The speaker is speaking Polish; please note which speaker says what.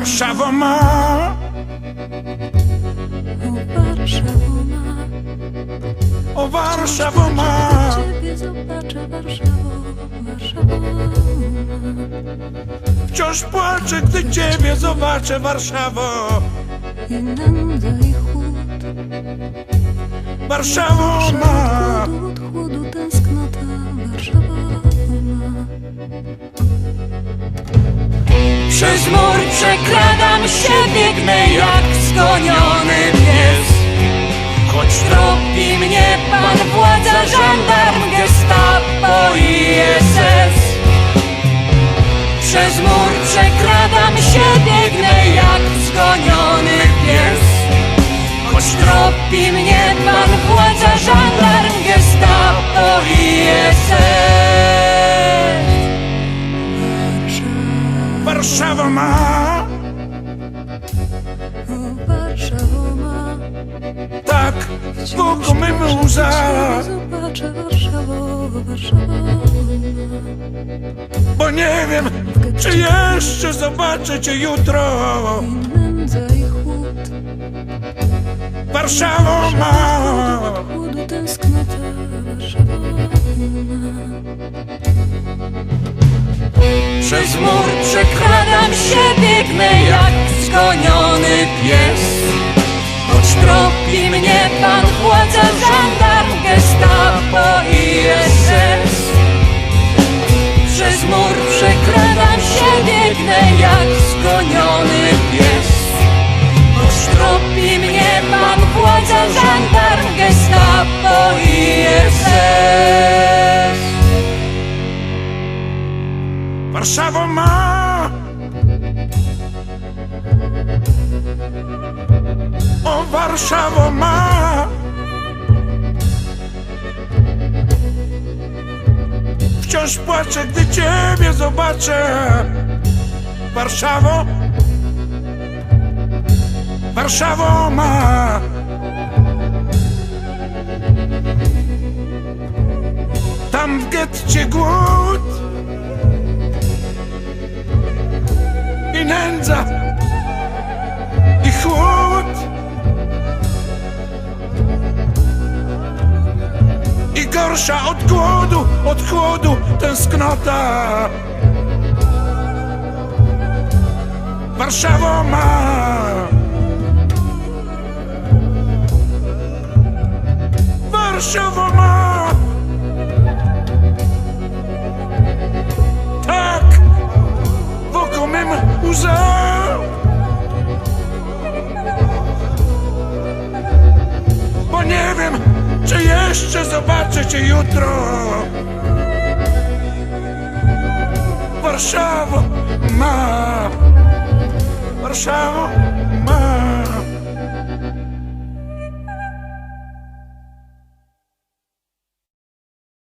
Speaker 1: Warszawo ma,
Speaker 2: O Warszawo ma.
Speaker 1: Wciąż płaczę, gdy ciebie zobaczę, Warszawo. Warszawo ma,
Speaker 2: Warszawo ma.
Speaker 3: Przez mur przekradam się, biegnę jak skoniony pies. Choć tropi mnie pan władza, żandarm, gestapo i SS Przez mur przekradam się, biegnę jak zgoniony pies. Choć tropi mnie pan władza, żandarm, gestapo i SS
Speaker 1: Warszawo ma,
Speaker 2: O Warszawo ma,
Speaker 1: tak, wokół mym łza.
Speaker 2: Zobaczę Warszawo, ma.
Speaker 1: Bo nie wiem, czy jeszcze zobaczę cię jutro. Warszawo ma.
Speaker 3: Przez mur przekradam się, biegnę jak zgoniony pies. Choć tropi mnie pan władza, żandarm, gestapo i SS Przez mur przekradam się, biegnę jak zgoniony pies. Choć tropi mnie pan władza, żandarm, gestapo i SS
Speaker 1: Warszawo ma. Warszawo ma. Wciąż płaczę, gdy ciebie zobaczę. Warszawo. Warszawo ma. Tam w getcie głód. i nędza gorsza od głodu, od chłodu tęsknota. Warszawo ma. Warszawo ma. Tak wokół mym łza. Jeszcze zobaczę cię jutro. Warszawo ma. Warszawo